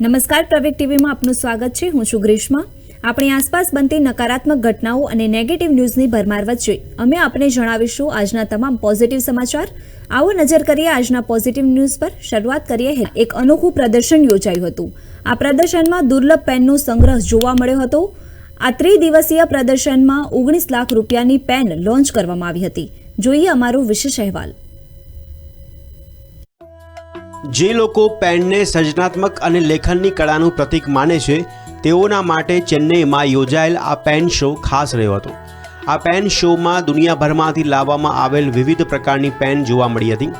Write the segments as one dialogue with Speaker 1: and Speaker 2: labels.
Speaker 1: નમસ્કાર પ્રવેક ટીવીમાં આપનું સ્વાગત છે. હું છું ગ્રીષ્મા. આપણી આસપાસ બનતી નકારાત્મક ઘટનાઓ અને નેગેટિવ ન્યૂઝની ભરમાર વચ્ચે અમે આપને જણાવીશું આજના તમામ પોઝિટિવ સમાચાર. આવો નજર કરીએ આજના પોઝિટિવ ન્યૂઝ પર. શરૂઆત કરીએ એક અનોખું પ્રદર્શન યોજાયું હતું. આ પ્રદર્શનમાં દુર્લભ પેનનો સંગ્રહ જોવા મળ્યો હતો. આ ત્રિદિવસીય પ્રદર્શનમાં ઓગણીસ લાખ રૂપિયાની પેન લોન્ચ કરવામાં આવી હતી. જોઈએ અમારો વિશેષ અહેવાલ.
Speaker 2: જે લોકો પેનને સર્જનાત્મક અને લેખનની કળાનું પ્રતીક માને છે, તેઓના માટે ચેન્નઈમાં યોજાયેલ આ પેન શો ખાસ રહ્યો હતો. આ પેન શોમાં દુનિયાભરમાંથી લાવવામાં આવેલ વિવિધ પ્રકારની પેન જોવા મળી હતી.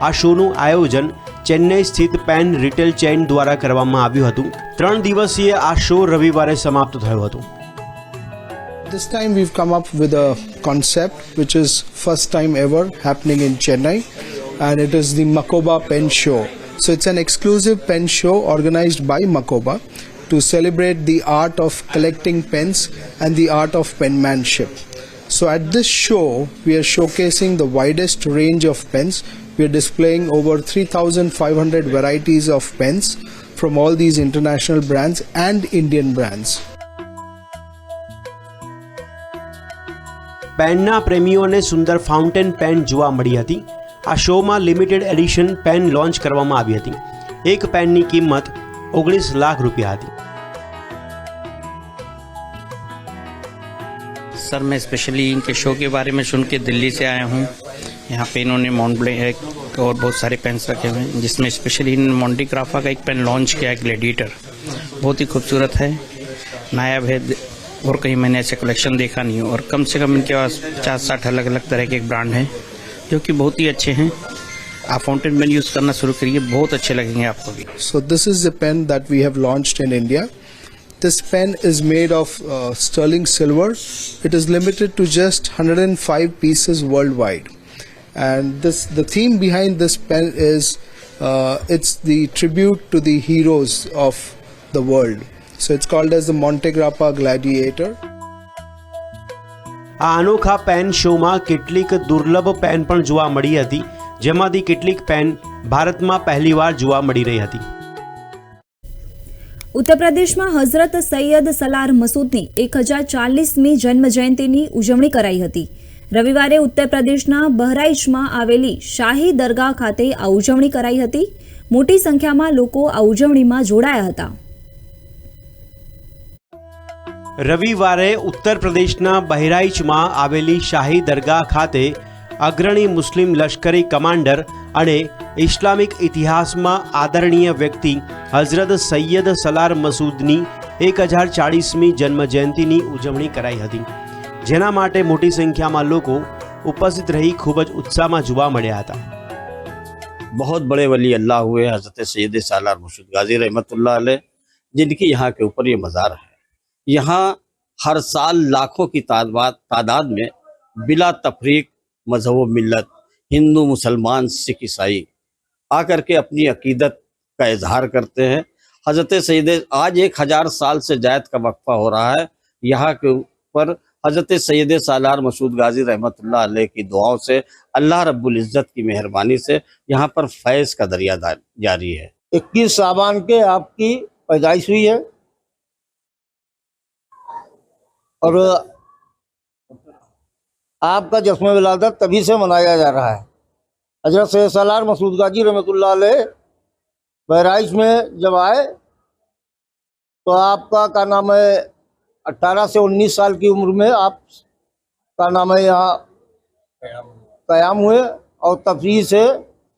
Speaker 2: આ શોનું આયોજન ચેન્નઈ સ્થિત પેન રિટેલ ચેઇન દ્વારા કરવામાં આવ્યું હતું. ત્રણ દિવસીય આ શો રવિવારે સમાપ્ત થયો હતો.
Speaker 3: This time we've come up with a concept which is first time ever happening in Chennai. and it is the Makoba Pen Show. So it's an exclusive pen show organized by Makoba to celebrate the art of collecting pens and the art of penmanship. So at this show we are showcasing the widest range of pens. We are displaying over 3500 varieties of pens from all these international brands and Indian brands.
Speaker 2: પેનના પ્રેમીઓને સુંદર fountain pen જોવા મળી હતી આ શોમાં limited addition pen launch કરવામાં આવી હતી એક પેનની કિંમત ઓગણીસ લાખ રૂપિયા હતી
Speaker 4: सर मैं स्पेशली इनके शो के बारे में सुन के दिल्ली से आया हूँ यहाँ पे इन्होंने मॉन्ट और बहुत सारे पेन्स रखे हुए हैं जिसमें स्पेशली इन मॉन्टी क्राफा का एक पेन लॉन्च किया है ग्लेडिएटर बहुत ही खूबसूरत है नायाब है और कहीं मैंने ऐसे कलेक्शन देखा नहीं और कम से कम इनके पास पचास साठ अलग अलग तरह के ब्रांड हैं जो कि बहुत ही अच्छे हैं आप फाउंटेन पेन यूज़ करना शुरू करिए बहुत अच्छे लगेंगे आपको भी
Speaker 3: So this is the pen that we have launched in India. This pen is made of uh, sterling silver. It is limited to just 105 pieces worldwide. And this the theme behind this pen is uh, it's the tribute to the heroes of the world. So it's called as the Monte Grappa Gladiator.
Speaker 2: આ અનોખા pen શોમાં કેટલીક દુર્લભ pen પણ જોવા મળી હતી, જેમાંથી કેટલીક પેન ભારતમાં પહેલીવાર જોવા મળી રહી હતી.
Speaker 1: ઉત્તર પ્રદેશમાં હઝરત સૈયદ સલાર મસૂદની એક હજાર ચાલીસમી જન્મ જયંતિની ઉજવણી કરાઈ હતી. રવિવારે ઉત્તર પ્રદેશના બહરાઇચમાં આવેલી શાહી દરગાહ ખાતે આ ઉજવણી કરાઈ હતી. મોટી સંખ્યામાં લોકો આ ઉજવણીમાં જોડાયા હતા.
Speaker 2: રવિવારે ઉત્તર પ્રદેશના બહરાઇચમાં આવેલી શાહી દરગાહ ખાતે અગ્રણી મુસ્લિમ લશ્કરી કમાન્ડર અને ઇસ્લામિક ઇતિહાસમાં આદરણીય વ્યક્તિ હઝરત સૈયદ સલાર મસૂદની એક હજાર ચાળીસમી જન્મજયંતિની ઉજવણી કરાઈ હતી જેના માટે મોટી સંખ્યામાં લોકો ઉપસ્થિત રહી ખૂબ જ ઉત્સાહમાં જોવા મળ્યા હતા
Speaker 5: बहुत बड़े वली अल्लाह हुए हज़रत सैद सालार मुर्शद गाजी रहमतुल्लाह अलैह जिनकी यहाँ के ऊपर ये मज़ार है यहाँ हर साल लाखों की तादाद तादाद में बिला तफरीक, मज़हब मिलत हिंदू, मुसलमान, सिख, ईसाई आकर के अपनी अकीदत का इजहार करते हैं। हज़रत सैद आज एक हज़ार साल से जायद का वक्फा हो रहा है। यहाँ के ऊपर हज़रत सैद सालार मसूद गाजी अलैह की दुआओं से, अल्लाह रब्बुल इज़्ज़त की मेहरबानी से यहाँ पर फैज़ का दरिया जारी है।
Speaker 6: इक्कीस साबान के आपकी पैदाइश हुई है। और आपका जश्न विलादत तभी से मनाया जा रहा है। हज़रत सैयद सलार मसूद गाजी अलैह बहराइच में जब आए तो आपका का नाम है अट्ठारह से उन्नीस साल की उम्र में आप का नाम है यहाँ कयाम हुए। और तफरी से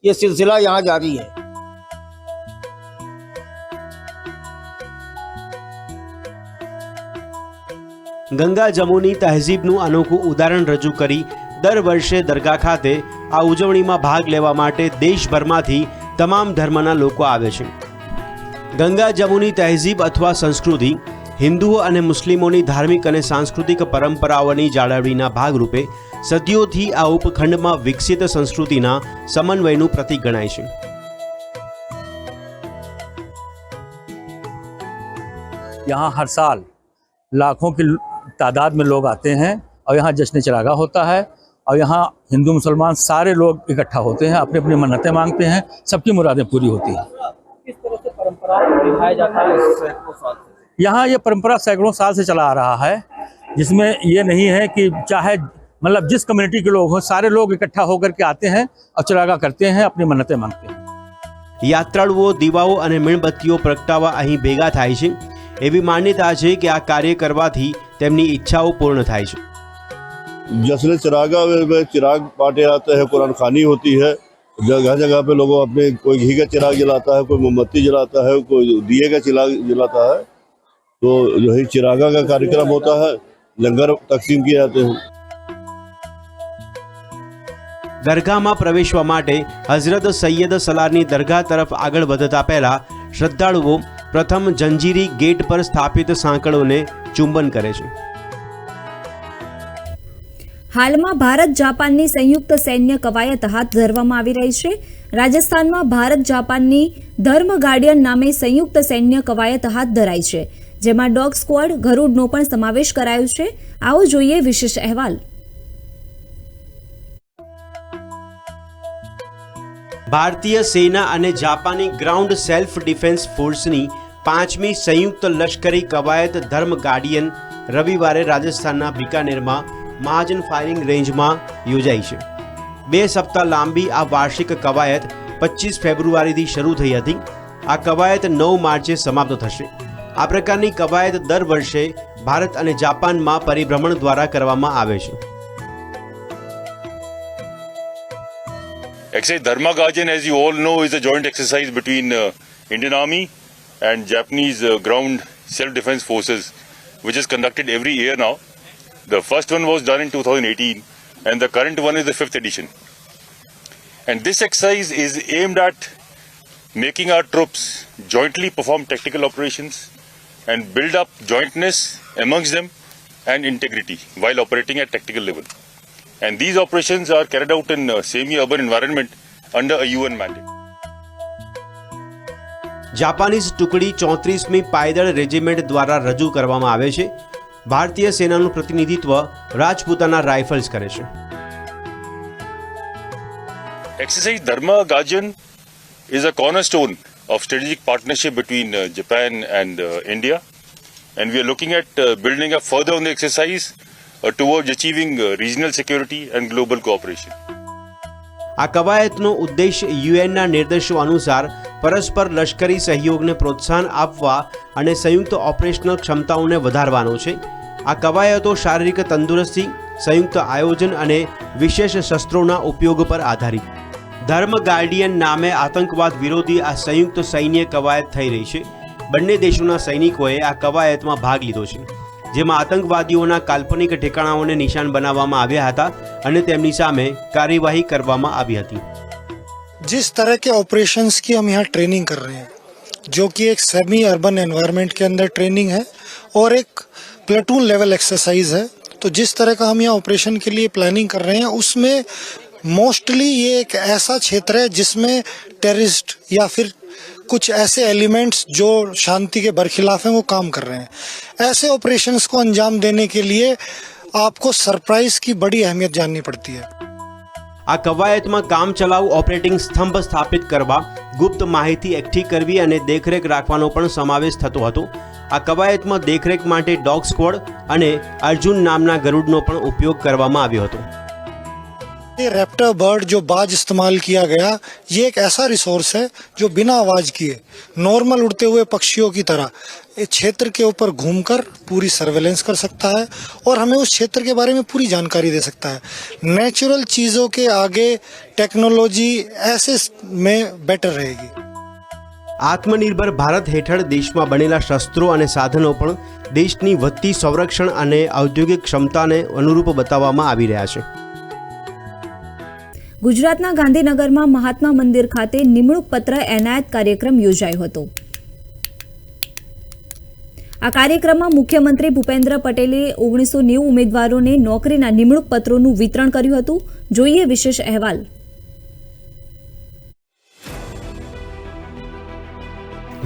Speaker 6: ये सिलसिला यहाँ जारी है।
Speaker 2: ગંગા જમુની તહેઝીબનું અનોખું ઉદાહરણ રજૂ કરી દર વર્ષે દરગાહ ખાતે આ ઉજવણીમાં ભાગ લેવા માટે દેશભરમાંથી તમામ ધર્મના લોકો આવે છે ગંગા જમુની તહેઝીબ અથવા સંસ્કૃતિ હિન્દુઓ અને મુસ્લિમોની ધાર્મિક અને સાંસ્કૃતિક પરંપરાઓની જાળવણીના ભાગરૂપે સદીઓથી આ ઉપખંડમાં વિકસિત સંસ્કૃતિના સમન્વયનું પ્રતીક ગણાય છે
Speaker 7: यहाँ हर साल लाखों की तादाद में लोग आते हैं और यहाँ जश्न चरागा होता है और यहाँ हिंदू मुसलमान सारे लोग इकट्ठा होते हैं अपनी अपनी मन्नतें मांगते हैं सबकी मुरादें पूरी होती हैं
Speaker 8: परंपरा निभाया जाता है सैकड़ों साल से
Speaker 7: यहाँ ये परंपरा सैकड़ों साल से चला आ रहा है जिसमें ये नहीं है कि चाहे मतलब जिस कम्युनिटी के लोग हों सारे लोग इकट्ठा होकर के आते हैं और चरागा करते हैं अपनी मन्नतें मांगते हैं
Speaker 2: યાત્રાળુઓ દીવાઓ અને મીણબત્તીઓ પ્રગટાવવા અહીં ભેગા થાય છે એવી માન્યતા છે કે આ કાર્ય કરવાથી તેમની ઈચ્છાઓ પૂર્ણ થાય છે
Speaker 9: जश्न चिरागा में में चिराग बांटे जाते हैं कुरान खानी होती है जगह जगह पे लोगों अपने कोई घी का चिराग जलाता है कोई मोमबत्ती जलाता है कोई दिए का चिराग जलाता है तो जो है चिरागा का कार्यक्रम होता है लंगर तकसीम किए जाते हैं
Speaker 2: દરગાહમાં પ્રવેશવા માટે હઝરત સૈયદ સલારની દરગાહ તરફ આગળ વધતા પહેલા શ્રદ્ધાળુઓ પ્રથમ જંજીરી ગેટ પર સ્થાપિત સાંકળોને ચુંબન કરે છે.
Speaker 1: હાલમાં ભારત જાપાનની સંયુક્ત સૈન્ય કવાયત હાથ ધરવામાં આવી રહી છે. રાજસ્થાનમાં ભારત જાપાનની ધર્મ ગાર્ડિયન નામે સંયુક્ત સૈન્ય કવાયત હાથ ધરાઈ છે, જેમાં ડોગ સ્ક્વોડ ગરુડનો પણ સમાવેશ કરાયો છે. આવો જોઈએ વિશેષ અહેવાલ.
Speaker 2: ભારતીય સેના અને જાપાની ગ્રાઉન્ડ સેલ્ફ ડિફેન્સ ફોર્સની પાંચમી સંયુક્ત લશ્કરી કવાયત ધર્મ ગાર્ડિયન રવિવારે રાજસ્થાનના બિકાનેરમાં મહાજન ફાયરિંગ રેન્જમાં યોજાઈ છે. બે સપ્તાહ લાંબી આ વાર્ષિક કવાયત પચીસ ફેબ્રુઆરીથી શરૂ થઈ હતી. આ કવાયત નવ માર્ચે સમાપ્ત થશે. આ પ્રકારની કવાયત દર વર્ષે ભારત અને જાપાનમાં પરિભ્રમણ દ્વારા કરવામાં આવે છે.
Speaker 10: Exercise Dharma Gajan, as you all know, is a joint exercise between uh, Indian Army and Japanese uh, ground self-defense forces, which is conducted every year now. The first one was done in 2018, and the current one is the fifth edition. And this exercise is aimed at making our troops jointly perform tactical operations and build up jointness amongst them and integrity while operating at tactical level. And these operations are carried out in uh, semi-urban environment under a UN mandate.
Speaker 2: Japanese ટુકડી ચોત્રીસમી પાયદળ regiment દ્વારા રજૂ કરવામાં આવે છે ભારતીય સેનાનું પ્રતિનિધિત્વ Rajputana rifles કરે છે
Speaker 10: Exercise Dharma Gajan is a cornerstone of strategic partnership between uh, Japan and uh, India. And we are looking at uh, building up further regional uh, towards achieving uh, regional security and global cooperation.
Speaker 2: આ કવાયતનો ઉદ્દેશ યુએનના નિર્દેશો અનુસાર પરસ્પર લશ્કરી સહયોગને પ્રોત્સાહન આપવા અને સંયુક્ત ઓપરેશનલ ક્ષમતાઓને વધારવાનો છે. આ કવાયતો શારીરિક તંદુરસ્તી સંયુક્ત આયોજન અને વિશેષ શસ્ત્રોના ઉપયોગ પર આધારિત. ધર્મ ગાર્ડિયન નામે આતંકવાદ વિરોધી આ સંયુક્ત સૈન્ય કવાયત થઈ રહી છે. બંને દેશોના સૈનિકોએ આ કવાયતમાં ભાગ લીધો છે. જેમાં આતંકવાદીઓના કાલ્પનિક ઠેકાણાઓને નિશાન બનાવવામાં આવ્યા હતા અને તેમની સામે કાર્યવાહી કરવામાં આવી હતી
Speaker 11: जिस तरह के ऑपरेशंस की हम यहाँ ट्रेनिंग कर रहे हैं जो कि एक सेमी अर्बन एनवायरनमेंट के अंदर ट्रेनिंग है और एक प्लेटून लेवल एक्सरसाइज है तो जिस तरह का हम यहाँ ऑपरेशन के लिए प्लानिंग कर रहे हैं उसमें मोस्टली ये एक ऐसा क्षेत्र है जिसमें टेररिस्ट या फिर कुछ ऐसे एलिमेंट्स जो शांति के बरखिलाफ हैं वो काम कर रहे हैं ऐसे ऑपरेशंस को अंजाम देने के लिए आपको सरप्राइज की बड़ी अहमियत जाननी पड़ती है
Speaker 2: આ કવાયતમાં કામચલાઉ ઓપરેટિંગ સ્તંભ સ્થાપિત કરવા ગુપ્ત માહિતી એકઠી કરવી અને દેખરેખ રાખવાનો પણ સમાવેશ થતો હતો આ કવાયતમાં દેખરેખ માટે ડોગ સ્ક્વોડ અને અર્જુન નામના ગરુડનો પણ ઉપયોગ કરવામાં આવ્યો હતો
Speaker 11: ये रैप्टर बर्ड जो बाज इस्तेमाल किया गया ये एक ऐसा रिसोर्स है जो बिना आवाज किए नॉर्मल उड़ते हुए पक्षियों की तरह इस क्षेत्र के ऊपर घूमकर पूरी सर्वेलेंस कर सकता है और हमें उस क्षेत्र के बारे में पूरी जानकारी दे सकता है नेचुरल चीज़ों के आगे टेक्नोलॉजी ऐसे में बेटर रहेगी
Speaker 2: આત્મનિર્ભર ભારત હેઠળ દેશમાં બનેલા શસ્ત્રો અને સાધનો પણ દેશની વધતી સંરક્ષણ અને ઔદ્યોગિક ક્ષમતાને અનુરૂપ બતાવવામાં આવી રહ્યા છે
Speaker 1: ગુજરાતના ગાંધીનગરમાં મહાત્મા મંદિર ખાતે નિમણૂક પત્ર એનાયત કાર્યક્રમ યોજાયો હતો. આ કાર્યક્રમમાં મુખ્યમંત્રી ભૂપેન્દ્ર પટેલે ઓગણીસો નેવું ઉમેદવારોને નોકરીના નિમણૂક પત્રોનું વિતરણ કર્યું હતું. જોઈએ વિશેષ અહેવાલ.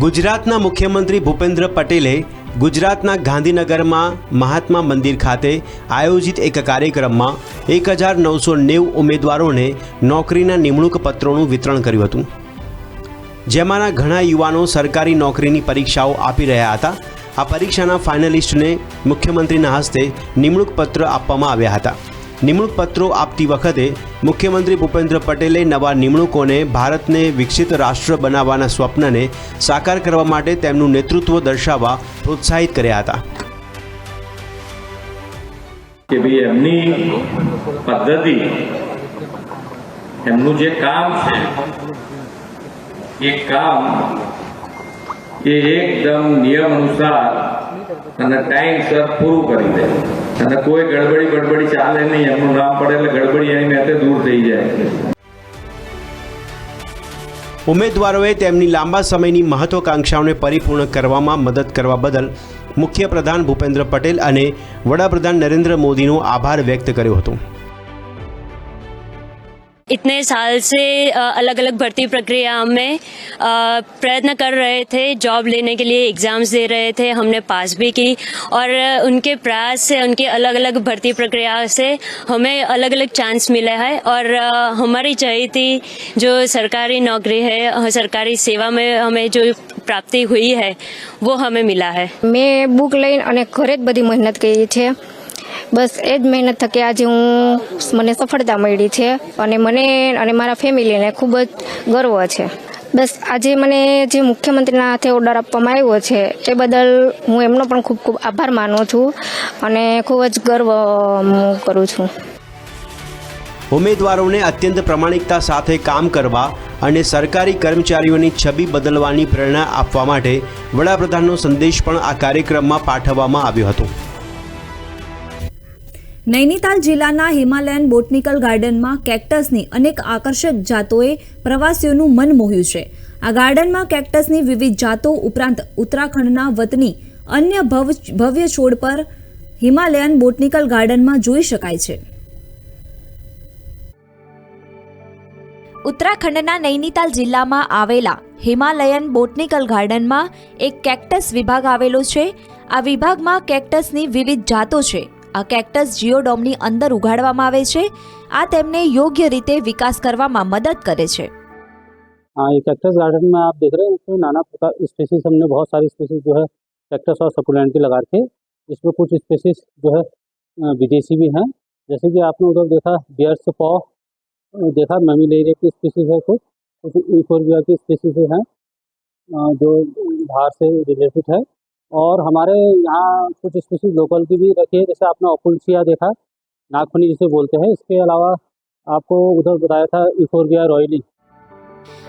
Speaker 2: ગુજરાતના મુખ્યમંત્રી ભૂપેન્દ્ર પટેલે ગુજરાતના ગાંધીનગરમાં મહાત્મા મંદિર ખાતે આયોજિત એક કાર્યક્રમમાં એક હજાર નવસો નેવું ઉમેદવારોને નોકરીના નિમણૂક પત્રોનું વિતરણ કર્યું હતું. જેમાંના ઘણા યુવાનો સરકારી નોકરીની પરીક્ષાઓ આપી રહ્યા હતા. આ પરીક્ષાના ફાઇનલિસ્ટને મુખ્યમંત્રીના હસ્તે નિમણૂક પત્ર આપવામાં આવ્યા હતા. નિમણૂક પત્રો આપતી વખતે મુખ્યમંત્રી ભૂપેન્દ્ર પટેલે નવા નિમણૂકોને ભારતને વિકસિત રાષ્ટ્ર બનાવવાના સ્વપ્નને સાકાર કરવા માટે તેમનું નેતૃત્વ દર્શાવવા પ્રોત્સાહિત કર્યા હતા.
Speaker 8: કે ભાઈ એમની પદ્ધતિ, એમનું જે કામ છે, એ કામ એ એકદમ નિયમ અનુસાર અને ટાઈમસર પૂરું કરી દે. અને કોઈ ગડબડી ગડબડી ચાલે નહીં. એમનું નામ પડે એટલે ગડબડી એની મેતે દૂર થઈ જાય.
Speaker 2: ઉમેદવારોએ તેમની લાંબા સમયની મહત્વાકાંક્ષાઓને પરિપૂર્ણ કરવામાં મદદ કરવા બદલ મુખ્યપ્રધાન ભૂપેન્દ્ર પટેલ અને વડાપ્રધાન નરેન્દ્ર મોદીનો આભાર વ્યક્ત કર્યો હતો.
Speaker 12: इतने साल से अलग अलग भर्ती प्रक्रिया में अ, प्रयत्न कर रहे थे जॉब लेने के लिए एग्ज़ाम्स दे रहे थे हमने पास भी की और उनके प्रयास से उनके अलग अलग भर्ती प्रक्रिया से हमें अलग अलग चांस मिला है और अ, हमारी चाहिए थी जो सरकारी नौकरी है अ, सरकारी सेवा में हमें जो પ્રાપ્તિ હુઈ હૈ वो हमें मिला है
Speaker 13: મેં બુક લઈને અને ઘરે જ બધી મહેનત કરી છે બસ, એ જ મહેનત થકી આજે હું મને સફળતા મળી છે અને મને અને મારા ફેમિલીને ખૂબ જ ગર્વ છે. બસ, આજે મને જે મુખ્યમંત્રીના હાથે ઓર્ડર આપવામાં આવ્યો છે, એ બદલ હું એમનો પણ ખૂબ ખૂબ આભાર માનું છું અને ખૂબ જ ગર્વ કરું છું.
Speaker 2: ઉમેદવારોને અત્યંત પ્રમાણિકતા સાથે કામ કરવા અને સરકારી કર્મચારીઓની છબી બદલવાની પ્રેરણા આપવા માટે વડાપ્રધાનનો સંદેશ પણ આ કાર્યક્રમમાં પાઠવવામાં આવ્યો હતો.
Speaker 1: નૈનીતાલ જિલ્લાના હિમાલયન બોટનિકલ ગાર્ડનમાં કેક્ટસની અનેક આકર્ષક જાતોએ પ્રવાસીઓનું મન મોહ્યું છે. આ ગાર્ડનમાં કેક્ટસની વિવિધ જાતો ઉપરાંત ઉત્તરાખંડના વતની અન્ય ભવ- ભવ્ય છોડ પર હિમાલયન બોટનિકલ ગાર્ડનમાં જોઈ શકાય છે.
Speaker 14: ઉત્તરાખંડના નૈનીતાલ જિલ્લામાં આવેલા હિમાલયન બોટનિકલ ગાર્ડનમાં એક કેક્ટસ વિભાગ આવેલો છે. આ વિભાગમાં કેક્ટસની વિવિધ જાતો છે. આ કેક્ટસ જીઓડોમની અંદર ઉગાડવામાં આવે છે આ તેમને યોગ્ય રીતે વિકાસ કરવામાં મદદ કરે છે
Speaker 15: हाँ ये कैक्टस गार्डन में आप देख रहे हैं इसमें नाना प्रकार स्पीसीज हमने बहुत सारी स्पीसीज जो है कैक्टस और सकुलेंट की लगा रखे इसमें कुछ स्पीसीज जो है अ, विदेशी भी हैं जैसे कि आपने उधर देखा बियर्स पॉ देखा मेमिलेरिया की स्पीसीज है कुछ कुछ इकोरिया की स्पीसीज हैं अ, जो बाहर से रिलेटेड है और हमारे यहाँ कुछ स्पीसीज लोकल की भी रखी है जैसे आपने ओकुलसिया देखा नागफनी जिसे बोलते हैं इसके अलावा आपको उधर बताया था इकोरिया रॉयली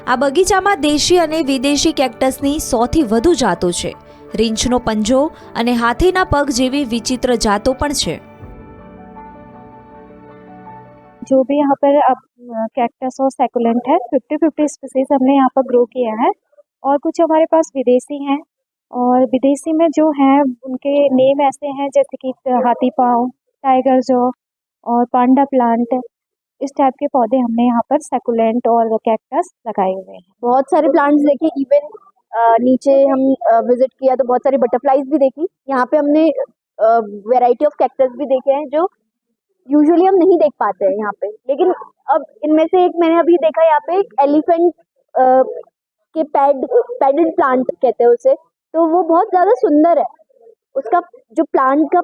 Speaker 14: આ બગીચામાં દેશી અને વિદેશી કેક્ટસની સૌથી વધુ જાતો છે રીંછનો પંજો અને હાથીના પગ જેવી વિચિત્ર જાતો પણ છે
Speaker 16: जो भी यहाँ पर अब कैक्टस और सेकुलेंट है फिफ्टी फिफ्टी स्पीसीज हमने यहाँ पर ग्रो किया है और कुछ हमारे पास विदेशी हैं और विदेशी में जो हैं, उनके नेम ऐसे हैं, जैसे कि हाथी पाँव टाइगर जॉ और पांडा प्लांट इस टाइप के पौधे हमने यहाँ पर सेकुलेंट और कैक्टस लगाए हुए हैं।
Speaker 17: बहुत सारे प्लांट्स देखे इवन नीचे हम विज़िट किया तो बहुत सारी बटरफ्लाईज भी देखी। यहाँ पे हमने वैरायटी ऑफ़ कैक्टस भी देखे हैं, जो यूजुअली हम नहीं देख पाते हैं यहाँ पे। लेकिन अब इनमें से एक मैंने अभी देखा, यहाँ पे एक एलिफेंट के पैड पैडेड प्लांट कहते हैं उसे। तो वो बहुत ज़्यादा सुंदर है उसका जो प्लांट का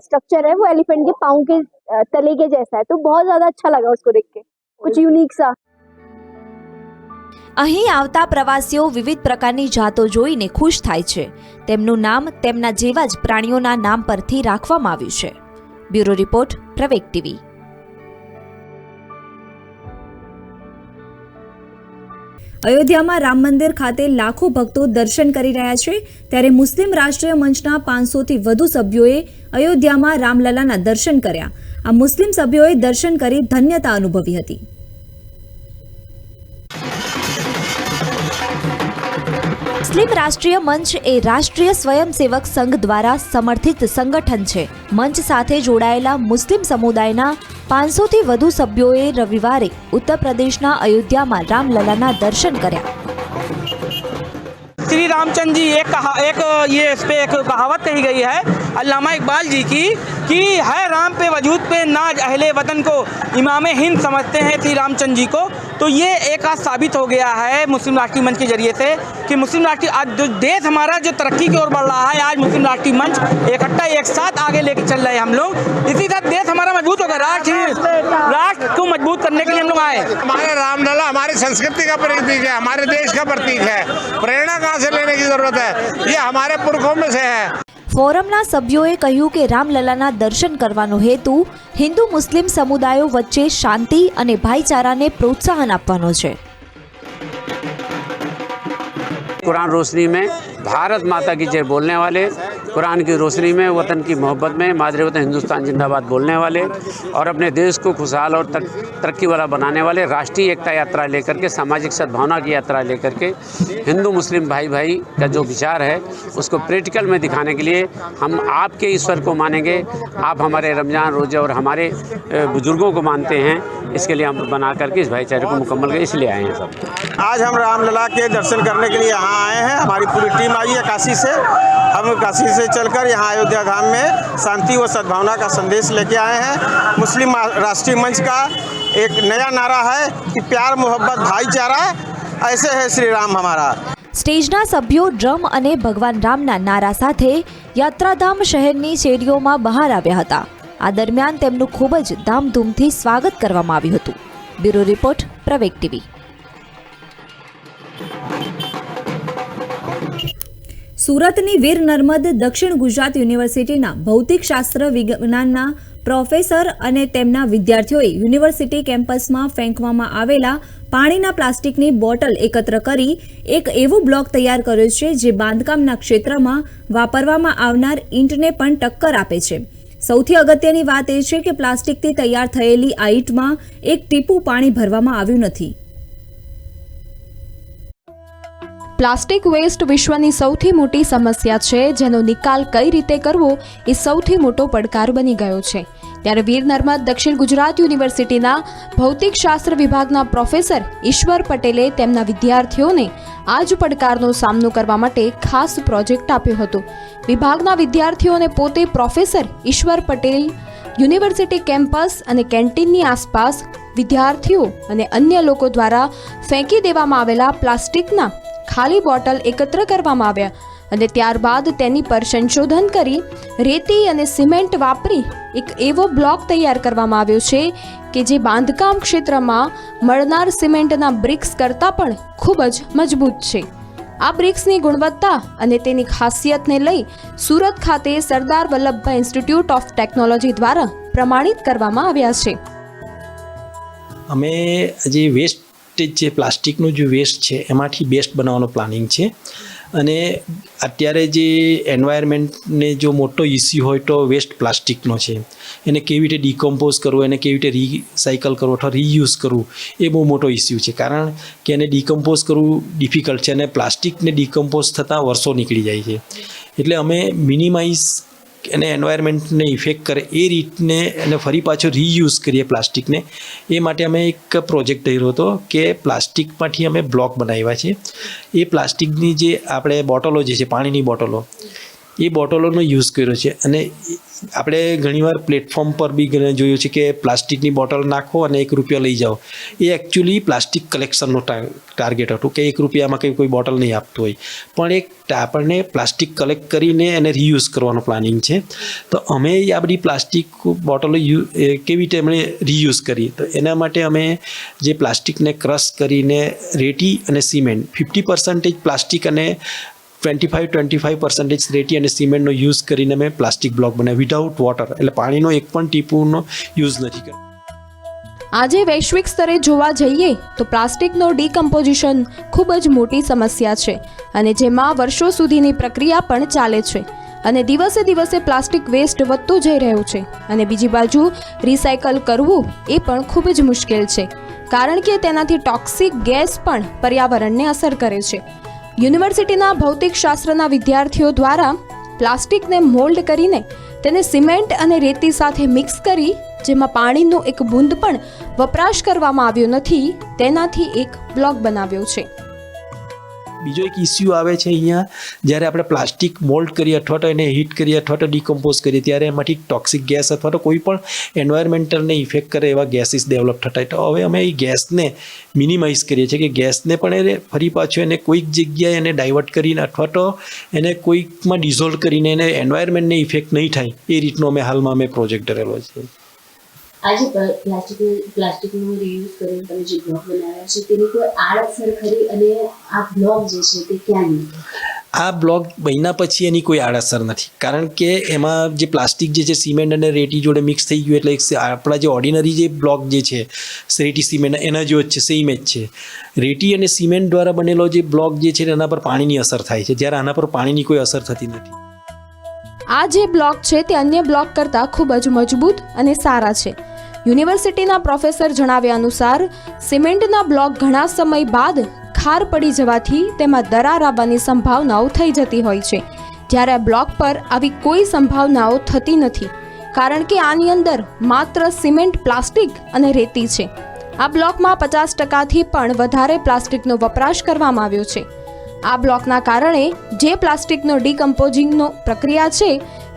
Speaker 17: स्ट्रक्चर है वो एलिफेंट के पाँव के अ, तले के जैसा है तो बहुत ज़्यादा अच्छा लगा उसको देख के कुछ यूनिक सा
Speaker 14: અહીં આવતા પ્રવાસીઓ વિવિધ પ્રકારની જાતો જોઈને ખુશ થાય છે તેમનું નામ તેમના જેવા જ પ્રાણીઓના નામ પરથી રાખવામાં આવ્યું છે બ્યુરો રિપોર્ટ પ્રવેક ટીવી
Speaker 1: અયોધ્યામાં રામ મંદિર ખાતે લાખો ભક્તો દર્શન કરી રહ્યા છે. ત્યારે મુસ્લિમ રાષ્ટ્રીય મંચના પાંચસોથી વધુ સભ્યોએ અયોધ્યામાં રામલલાના દર્શન કર્યા. આ મુસ્લિમ સભ્યોએ દર્શન કરી ધન્યતા અનુભવી હતી.
Speaker 14: મુસ્લિમ રાષ્ટ્રીય મંચ એ રાષ્ટ્રીય સ્વયંસેવક સંઘ દ્વારા સમર્થિત સંગઠન છે મંચ સાથે જોડાયેલા મુસ્લિમ સમુદાયના પાંચસોથી વધુ સભ્યોએ રવિવારે ઉત્તર પ્રદેશના અયોધ્યામાં રામલલાના દર્શન કર્યા
Speaker 18: श्री रामचंद्र जी एक कहा एक ये इस पे एक कहावत कही गई है अल्लामा इकबाल जी की कि है राम पे वजूद पे नाज अहले वतन को इमाम हिंद समझते हैं श्री रामचंद्र जी को तो ये एक आज साबित हो गया है मुस्लिम राष्ट्रीय मंच के ज़रिए से कि मुस्लिम राष्ट्रीय आज जो देश हमारा जो तरक्की की ओर बढ़ रहा है आज मुस्लिम राष्ट्रीय मंच इकट्ठा एक एक साथ आगे लेके चल रहे हैं हम लोग। इसी साथ देश हमारा मज़बूत होगा राष्ट्र राष्ट्र को मज़बूत करने के लिए हम लोग आए।
Speaker 19: हमारे रामलला हमारी संस्कृति का प्रतीक है हमारे देश का प्रतीक है। प्रेरणा कहाँ से लेने की ज़रूरत है? ये हमारे पुरखों में से है।
Speaker 14: ફોરમના સભ્યોએ કહ્યું કે રામલલાના દર્શન કરવાનો હેતુ હિન્દુ મુસ્લિમ સમુદાયો વચ્ચે શાંતિ અને ભાઈચારાને પ્રોત્સાહન આપવાનો છે
Speaker 20: कुरान रोशनी में भारत माता की जय बोलने वाले कुरान की रोशनी में वतन की मोहब्बत में मादरे वतन हिंदुस्तान जिंदाबाद बोलने वाले और अपने देश को खुशहाल और तर, तरक्की वाला बनाने वाले राष्ट्रीय एकता यात्रा लेकर के सामाजिक सद्भावना की यात्रा लेकर के हिंदू मुस्लिम भाई भाई का जो विचार है उसको प्रैक्टिकल में दिखाने के लिए हम आपके ईश्वर को मानेंगे। आप हमारे रमज़ान रोज़े और हमारे बुज़ुर्गों को मानते हैं। इसके लिए हम बना करके इस भाईचारे को मुकम्मल कर इसलिए आए हैं सब।
Speaker 19: आज हम रामलला के दर्शन करने के लिए यहाँ आए हैं। हमारी पूरी टीम आई है काशी से। हम काशी से चलकर यहाँ अयोध्या धाम में शांति व सद्भावना का संदेश लेके आए हैं मुस्लिम राष्ट्रीय मंच का एक नया नारा है कि प्यार मोहब्बत भाईचारा ऐसे है श्री राम हमारा
Speaker 14: સ્ટેજના સભ્યો ડ્રમ અને ભગવાન રામના નારા સાથે યાત્રાધામ શહેરની શેરીઓમાં બહાર આવ્યા હતા આ દરમિયાન તેમનું ખૂબ જ ધામધૂમથી સ્વાગત કરવામાં આવ્યું હતું બ્યુરો રિપોર્ટ પ્રવેગ ટીવી
Speaker 1: સુરતની વીર નર્મદ દક્ષિણ ગુજરાત યુનિવર્સિટીના ભૌતિકશાસ્ત્ર વિજ્ઞાનના પ્રોફેસર અને તેમના વિદ્યાર્થીઓએ યુનિવર્સિટી કેમ્પસમાં ફેંકવામાં આવેલા પાણીના પ્લાસ્ટિકની બોટલ એકત્ર કરી એક એવો બ્લોક તૈયાર કર્યો છે જે બાંધકામના ક્ષેત્રમાં વાપરવામાં આવનાર ઈંટને પણ ટક્કર આપે છે. સૌથી અગત્યની વાત એ છે કે પ્લાસ્ટિકથી તૈયાર થયેલી આ ઈંટમાં એક ટીપું પાણી ભરવામાં આવ્યું નથી.
Speaker 21: પ્લાસ્ટિક વેસ્ટ વિશ્વની સૌથી મોટી સમસ્યા છે, જેનો નિકાલ કઈ રીતે કરવો એ સૌથી મોટો પડકાર બની ગયો છે. ત્યારે વીર નર્મદ દક્ષિણ ગુજરાત યુનિવર્સિટીના ભૌતિકશાસ્ત્ર વિભાગના પ્રોફેસર ઈશ્વર પટેલે તેમના વિદ્યાર્થીઓને આ જ પડકારનો સામનો કરવા માટે ખાસ પ્રોજેક્ટ આપ્યો હતો. વિભાગના વિદ્યાર્થીઓને પોતે પ્રોફેસર ઈશ્વર પટેલ, યુનિવર્સિટી કેમ્પસ અને કેન્ટીનની આસપાસ વિદ્યાર્થીઓ અને અન્ય લોકો દ્વારા ફેંકી દેવામાં આવેલા પ્લાસ્ટિકના ખાલી બોટલ એકત્ર કરવામાં આવ્યા અને ત્યારબાદ તેની પર સંશોધન કરી રેતી અને સિમેન્ટ વાપરી એક એવો બ્લોક તૈયાર કરવામાં આવ્યો છે કે જે બાંધકામ ક્ષેત્રમાં મળનાર સિમેન્ટના બ્રિક્સ કરતાં પણ ખૂબ જ મજબૂત છે. આ બ્રિક્સની ગુણવત્તા અને તેની ખાસિયતને લઈ સુરત ખાતે Sardar Vallabhbhai institute of technology દ્વારા પ્રમાણિત કરવામાં આવ્યા છે.
Speaker 22: અમે જે વેસ્ટેજ જે પ્લાસ્ટિકનું જે વેસ્ટ છે, એમાંથી બેસ્ટ બનાવવાનો પ્લાનિંગ છે. અને અત્યારે જે એન્વાયરમેન્ટને જો મોટો ઇસ્યુ હોય તો વેસ્ટ પ્લાસ્ટિકનો છે. એને કેવી રીતે ડિકમ્પોઝ કરવું, એને કેવી રીતે રિસાયકલ કરવું અથવા રીયુઝ કરવું, એ બહુ મોટો ઇસ્યુ છે. કારણ કે એને ડિકમ્પોઝ કરવું ડિફિકલ્ટ છે અને પ્લાસ્ટિકને ડિકમ્પોઝ થતાં વર્ષો નીકળી જાય છે. એટલે અમે મિનિમાઇઝ એને એન્વાયરમેન્ટને ઇફેક્ટ કરે એ રીતને એને ફરી પાછો રીયુઝ કરીએ પ્લાસ્ટિકને. એ માટે અમે એક પ્રોજેક્ટ કર્યો હતો કે પ્લાસ્ટિકમાંથી અમે બ્લોક બનાવ્યા છે. એ પ્લાસ્ટિકની જે આપણે બોટલો જે છે, પાણીની બોટલો એ બોટલોનો યુઝ કર્યો છે. અને આપણે ઘણીવાર પ્લેટફોર્મ પર બી જોયું છે કે પ્લાસ્ટિકની બોટલ નાખો અને એક રૂપિયા લઈ જાઓ. એ એકચ્યુઅલી પ્લાસ્ટિક કલેક્શનનો ટાર્ગેટ હતું કે એક રૂપિયામાં કંઈ કોઈ બોટલ નહીં આપતું હોય. પણ એક આપણને પ્લાસ્ટિક કલેક્ટ કરીને એને રીયુઝ કરવાનો પ્લાનિંગ છે. તો અમે આ બધી પ્લાસ્ટિક બોટલો યુ કેવી રીતે એમણે રીયુઝ કરી? તો એના માટે અમે જે પ્લાસ્ટિકને ક્રશ કરીને રેતી અને સિમેન્ટ ફિફ્ટી પર્સન્ટેજ પ્લાસ્ટિક અને twenty five twenty five percentage રેતી અને સિમેન્ટનો યુઝ કરીને મેં પ્લાસ્ટિક બ્લોક બનાવ્યા. વિધાઉટ વોટર એટલે પાણીનો એક પણ ટીપુનો યુઝ નથી કર્યો.
Speaker 21: આજે વૈશ્વિક સ્તરે જોવા જઈએ તો પ્લાસ્ટિકનો ડીકમ્પોઝિશન ખૂબ જ મોટી સમસ્યા છે અને જેમાં વર્ષો સુધીની પ્રક્રિયા પણ ચાલે છે અને દિવસે દિવસે પ્લાસ્ટિક વેસ્ટ વધતું જઈ રહ્યું છે અને બીજી બાજુ રિસાયકલ કરવું એ પણ ખૂબ જ મુશ્કેલ છે કારણ કે તેનાથી ટોક્સિક ગેસ પણ પર્યાવરણને અસર કરે છે. યુનિવર્સિટીના ભૌતિકશાસ્ત્રના વિદ્યાર્થીઓ દ્વારા પ્લાસ્ટિકને મોલ્ડ કરીને તેને સિમેન્ટ અને રેતી સાથે મિક્સ કરી, જેમાં પાણીનું એક બૂંદ પણ વપરાશ કરવામાં આવ્યો નથી, તેનાથી એક બ્લોક બનાવ્યો છે.
Speaker 22: બીજો એક ઇસ્યુ આવે છે અહીંયા, જ્યારે આપણે પ્લાસ્ટિક મોલ્ડ કરીએ અથવા તો એને હીટ કરીએ અથવા તો ડિકમ્પોઝ કરીએ, ત્યારે એમાંથી ટોક્સિક ગેસ અથવા તો કોઈ પણ એન્વાયરમેન્ટલને ઇફેક્ટ કરે એવા ગેસીસ ડેવલપ થતા તો હવે અમે એ ગેસને મિનિમાઇઝ કરીએ છીએ કે ગેસને પણ એને ફરી પાછું એને કોઈક જગ્યાએ એને ડાયવર્ટ કરીને અથવા તો એને કોઈકમાં ડિઝોલ્વ કરીને એને એન્વાયરમેન્ટને ઇફેક્ટ નહીં થાય. એ રીતનો અમે હાલમાં અમે પ્રોજેક્ટ કરેલો છે.
Speaker 23: આજે પ્લાસ્ટિક પ્લાસ્ટિકનો રીયુઝ કરીને તમે જે બ્લોગ બનાવ્યા છે તેની કોઈ આડઅસર ખરી અને આ બ્લોગ જે છે તે ક્યાં નીકળે
Speaker 22: આ બ્લોક મહિના પછી એની કોઈ આડઅસર નથી. કારણ કે એમાં જે પ્લાસ્ટિક જે છે સિમેન્ટ અને રેતી જોડે મિક્સ થઈ ગયું એટલે એક આપણા જે ઓર્ડિનરી જે બ્લોક જે છે રેટી સિમેન્ટ એના જેવો જ છે સેમ જ છે. રેટી અને સિમેન્ટ દ્વારા બનેલો જે બ્લોક જે છે એના પર પાણીની અસર થાય છે. જ્યારે આના પર પાણીની કોઈ અસર થતી નથી.
Speaker 21: આ જે બ્લોક છે તે અન્ય બ્લોક કરતાં ખૂબ જ મજબૂત અને સારા છે. યુનિવર્સિટીના પ્રોફેસર જણાવ્યા અનુસાર, સિમેન્ટના બ્લોક ઘણા સમય બાદ ખાર પડી જવાથી તેમાં દરાર આવવાની સંભાવનાઓ થઈ જતી હોય છે. જ્યારે બ્લોક પર આવી કોઈ સંભાવનાઓ થતી નથી, કારણ કે આની અંદર માત્ર સિમેન્ટ, પ્લાસ્ટિક અને રેતી છે. આ બ્લોકમાં પચાસ ટકાથી પણ વધારે પ્લાસ્ટિકનો વપરાશ કરવામાં આવ્યો છે. આ બ્લોકના કારણે જે પ્લાસ્ટિકનો ડિકમ્પોઝિંગનો પ્રક્રિયા છે,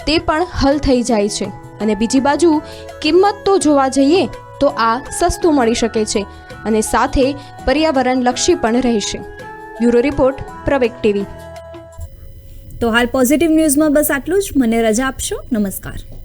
Speaker 21: તે પણ હલ થઈ જાય છે. અને બીજી બાજુ, કિંમત તો જોવા જઈએ, તો આ સસ્તું મળી શકે છે અને સાથે પર્યાવરણલક્ષી પણ રહેશે. બ્યુરો રિપોર્ટ પ્રવેક ટીવી.
Speaker 1: તો હાલ પોઝિટિવ ન્યૂઝમાં બસ આટલું જ. મને રજા આપશો. નમસ્કાર.